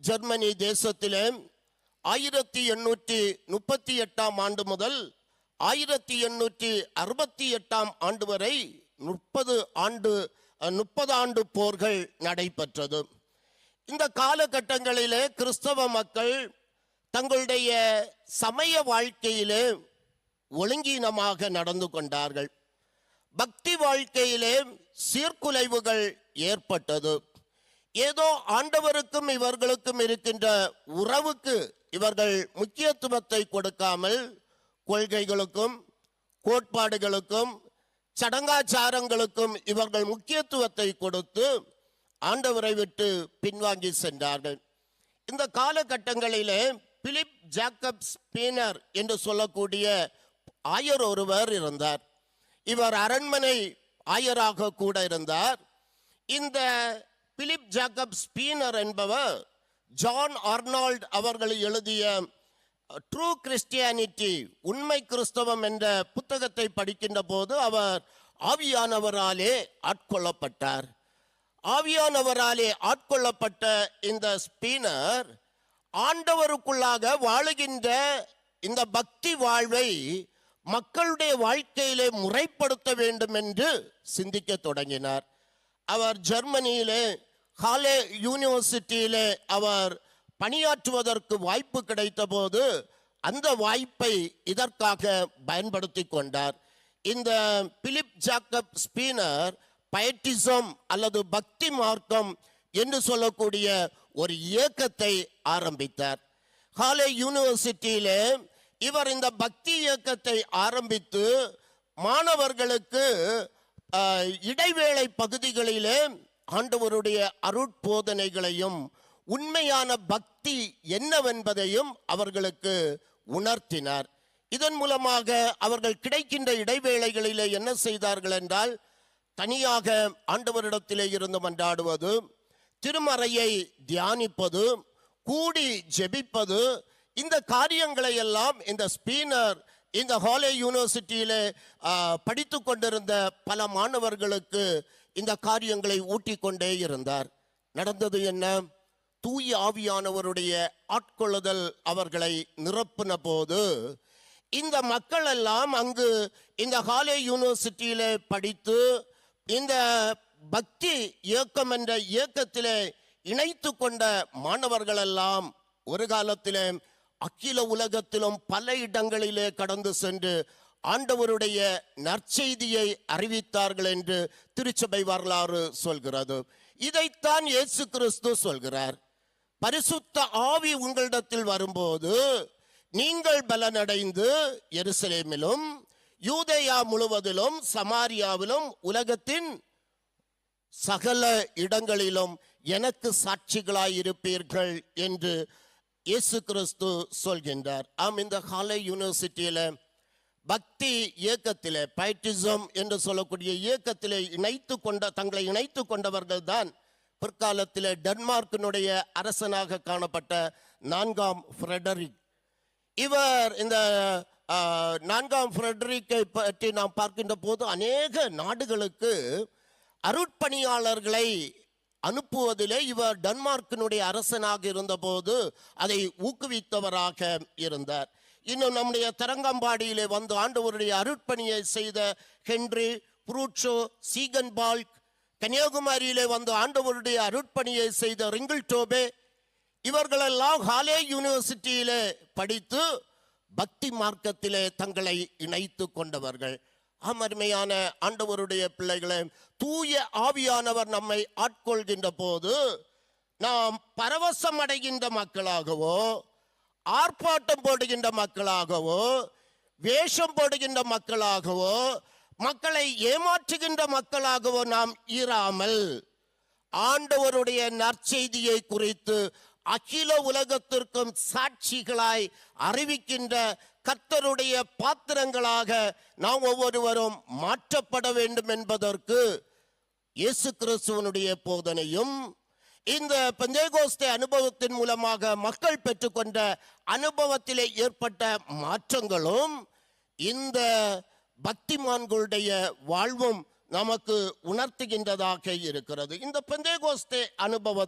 Germany தேசத்திலே ஆயிரத்தி எண்ணூற்றி முப்பத்தி எட்டாம் ஆண்டு முதல் ஆயிரத்தி எண்ணூற்றி அறுபத்தி எட்டாம் ஆண்டு வரை முப்பது ஆண்டு முப்பது ஆண்டு போர்கள் நடைபெற்றது. இந்த காலகட்டங்களிலே கிறிஸ்தவ மக்கள் தங்களுடைய சமய வாழ்க்கையிலே ஒழுங்கீனமாக நடந்து கொண்டார்கள். பக்தி வாழ்க்கையிலே சீர்குலைவுகள் ஏற்பட்டது. ஏதோ ஆண்டவருக்கும் இவர்களுக்கும் இருக்கின்ற உறவுக்கு இவர்கள் முக்கியத்துவத்தை கொடுக்காமல் கொள்கைகளுக்கும் கோட்பாடுகளுக்கும் சடங்காச்சாரங்களுக்கும் இவர்கள் முக்கியத்துவத்தை கொடுத்து ஆண்டவரை விட்டு பின்வாங்கி சென்றார்கள். இந்த காலகட்டங்களிலே பிலிப் ஜாக்கப் ஸ்பீனர் என்று சொல்லக்கூடிய ஆயர் ஒருவர் இருந்தார். இவர் அரண்மனை ஆயராக கூட இருந்தார். இந்த பிலிப் ஜாக்கப் ஸ்பீனர் என்பவர் ஜான் ஆர்னால்ட் அவர்கள் எழுதிய ட்ரூ கிறிஸ்டியானிட்டி உண்மை கிறிஸ்தவம் என்ற புத்தகத்தை படிக்கின்ற போது அவர் ஆவியானவராலே ஆட்கொள்ளப்பட்டார். ஆவியானவராலே ஆட்கொள்ளப்பட்ட இந்த ஸ்பீனர் ஆண்டவருக்குள்ளாக வாழுகின்ற இந்த பக்தி வாழ்வை மக்களுடைய வாழ்க்கையிலே முறைப்படுத்த வேண்டும் என்று சிந்திக்க தொடங்கினார். அவர் ஜெர்மனியிலே ஹாலே யூனிவர்சிட்டியிலே அவர் பணியாற்றுவதற்கு வாய்ப்பு கிடைத்தபோது அந்த வாய்ப்பை இதற்காக பயன்படுத்தி கொண்டார். இந்த பிலிப் ஜாக்கப் ஸ்பீனர் பயட்டிசம் அல்லது பக்தி மார்க்கம் என்று சொல்லக்கூடிய ஒரு இயக்கத்தை ஆரம்பித்தார். ஹாலே யூனிவர்சிட்டியிலே இவர் இந்த பக்தி இயக்கத்தை ஆரம்பித்து மாணவர்களுக்கு இடைவேளை பகுதிகளிலே ஆண்டவருடைய அருட்போதனைகளையும் உண்மையான பக்தி என்னவென்பதையும் அவர்களுக்கு உணர்த்தினார். இதன் மூலமாக அவர்கள் கிடைக்கின்ற இடைவேளைகளிலே என்ன செய்தார்கள் என்றால் தனியாக ஆண்டவரிடத்திலே இருந்து மன்றாடுவது திருமறையை தியானிப்பது கூடி ஜெபிப்பது இந்த காரியங்களை எல்லாம் இந்த ஸ்பீனர் இந்த ஹாலே யூனிவர்சிட்டியிலே படித்து கொண்டிருந்த பல மாணவர்களுக்கு இந்த காரியங்களை ஊட்டிக்கொண்டே இருந்தார். நடந்தது என்ன? தூய ஆவியானவருடைய ஆட்கொள்ளுதல் அவர்களை நிரப்பின போது இந்த மக்கள் எல்லாம் அங்கு இந்த ஹாலே யூனிவர்சிட்டியில் படித்து இந்த பக்தி இயக்கம் என்ற இயக்கத்திலே இணைத்து கொண்ட மாணவர்களெல்லாம் ஒரு காலத்திலே அகில உலகத்திலும் பல இடங்களிலே கடந்து சென்று ஆண்டவருடைய நற்செய்தியை அறிவித்தார்கள் என்று திருச்சபை வரலாறு சொல்கிறது. இதைத்தான் இயேசு கிறிஸ்து சொல்கிறார். பரிசுத்த ஆவி உங்களிடத்தில் வரும்போது நீங்கள் பலனடைந்து எருசலேமிலும் யூதேயா முழுவதிலும் சமாரியாவிலும் உலகத்தின் சகல இடங்களிலும் எனக்கு சாட்சிகளாய் இருப்பீர்கள் என்று இயேசு கிறிஸ்து சொல்கின்றார். ஆம் இந்த காலை யூனிவர்சிட்டியில பக்தி இயக்கத்திலே பைட்டிசம் என்று சொல்லக்கூடிய இயக்கத்திலே இணைத்து கொண்ட தங்களை இணைத்து கொண்டவர்கள் தான் பிற்காலத்தில் டென்மார்க்கினுடைய அரசனாக காணப்பட்ட நான்காம் ஃப்ரெடரிக். இவர் இந்த நான்காம் ஃப்ரெட்ரிக்கை பற்றி நாம் பார்க்கின்ற போது அநேக நாடுகளுக்கு அருட்பணியாளர்களை அனுப்புவதிலே இவர் டென்மார்க்கினுடைய அரசனாக இருந்தபோது அதை ஊக்குவித்தவராக இருந்தார். இன்னும் நம்முடைய தரங்கம்பாடியிலே வந்து ஆண்டவருடைய அருட்பணியை செய்த ஹென்றி புரூட்சோ சீகன்பால்க் கன்னியாகுமரியிலே வந்து ஆண்டவருடைய அருட்பணியை செய்த ரிங்கிள் டோபே இவர்களெல்லாம் ஹாலே யூனிவர்சிட்டியிலே படித்து பக்தி மார்க்கத்திலே தங்களை இணைத்து கொண்டவர்கள். அமர்மையான ஆண்டவருடைய பிள்ளைகளே தூய ஆவியானவர் நம்மை ஆட்கொள்கின்ற போது நாம் பரவசம் அடைகின்ற மக்களாகவோ ஆர்ப்பாட்டம் போடுகின்ற மக்களாகவோ வேஷம் போடுகின்ற மக்களாகவோ மக்களை ஏமாற்றுகின்ற மக்களாகவோ நாம் இராமல் ஆண்டவருடைய நற்செய்தியை குறித்து அகில உலகத்திற்கும் சாட்சிகளாய் அறிவிக்கின்ற கர்த்தருடைய பாத்திரங்களாக நாம் ஒவ்வொருவரும் மாற்றப்பட வேண்டும் என்பதற்கு இயேசு கிறிஸ்துவனுடைய போதனையும் இந்த பெந்தேகோஸ்தே அனுபவத்தின் மூலமாக மக்கள் பெற்றுக்கொண்ட அனுபவத்திலே ஏற்பட்ட மாற்றங்களும் இந்த பக்திமான்களுடைய வாழ்வும் நமக்கு உணர்த்துகின்றதாக இருக்கிறது. இந்த பெந்தேகோஸ்தே அனுபவத்தில்